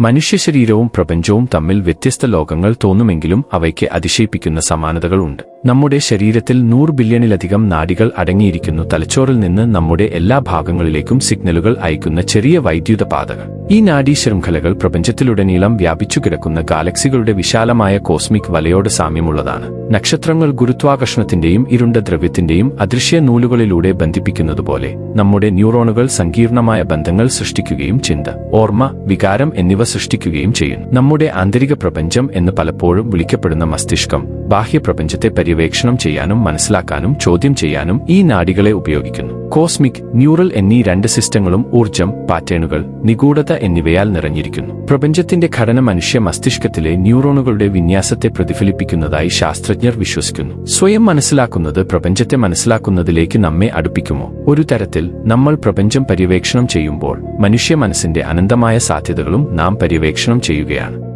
മനുഷ്യ ശരീരവും പ്രപഞ്ചവും തമ്മിൽ വ്യത്യസ്ത ലോകങ്ങൾ തോന്നുമെങ്കിലും അവയ്ക്ക് അതിശയിപ്പിക്കുന്ന സമാനതകളുണ്ട്. നമ്മുടെ ശരീരത്തിൽ നൂറ് ബില്യണിലധികം നാടികൾ അടങ്ങിയിരിക്കുന്നു. തലച്ചോറിൽ നിന്ന് നമ്മുടെ എല്ലാ ഭാഗങ്ങളിലേക്കും സിഗ്നലുകൾ അയക്കുന്ന ചെറിയ വൈദ്യുത പാതകൾ ഈ നാഡീ ശൃംഖലകൾ പ്രപഞ്ചത്തിലുടനീളം വ്യാപിച്ചു കിടക്കുന്ന ഗാലക്സികളുടെ വിശാലമായ കോസ്മിക് വലയോട് സാമ്യമുള്ളതാണ്. നക്ഷത്രങ്ങൾ ഗുരുത്വാകർഷണത്തിന്റെയും ഇരുണ്ട ദ്രവ്യത്തിന്റെയും അദൃശ്യ നൂലുകളിലൂടെ ബന്ധിപ്പിക്കുന്നതുപോലെ നമ്മുടെ ന്യൂറോണുകൾ സങ്കീർണമായ ബന്ധങ്ങൾ സൃഷ്ടിക്കുകയും ചിന്ത ഓർമ്മ വികാരം എന്നിവ സൃഷ്ടിക്കുകയും ചെയ്യുന്നു. നമ്മുടെ ആന്തരിക പ്രപഞ്ചം എന്ന് പലപ്പോഴും വിളിക്കപ്പെടുന്ന മസ്തിഷ്കം ബാഹ്യപ്രപഞ്ചത്തെ പര്യവേക്ഷണം ചെയ്യാനും മനസ്സിലാക്കാനും ചോദ്യം ചെയ്യാനും ഈ നാഡികളെ ഉപയോഗിക്കുന്നു. കോസ്മിക് ന്യൂറൽ എന്നീ രണ്ട് സിസ്റ്റങ്ങളും ഊർജം പാറ്റേണുകൾ നിഗൂഢത എന്നിവയാൽ നിറഞ്ഞിരിക്കുന്നു. പ്രപഞ്ചത്തിന്റെ ഘടന മനുഷ്യ മസ്തിഷ്കത്തിലെ ന്യൂറോണുകളുടെ വിന്യാസത്തെ പ്രതിഫലിപ്പിക്കുന്നതായി ശാസ്ത്രജ്ഞർ വിശ്വസിക്കുന്നു. സ്വയം മനസ്സിലാക്കുന്നത് പ്രപഞ്ചത്തെ മനസ്സിലാക്കുന്നതിലേക്ക് നമ്മെ അടുപ്പിക്കുമോ? ഒരു തരത്തിൽ നമ്മൾ പ്രപഞ്ചം പര്യവേക്ഷണം ചെയ്യുമ്പോൾ മനുഷ്യ മനസ്സിന്റെ അനന്തമായ സാധ്യതകളും നാം പര്യവേക്ഷണം ചെയ്യുകയാണ്.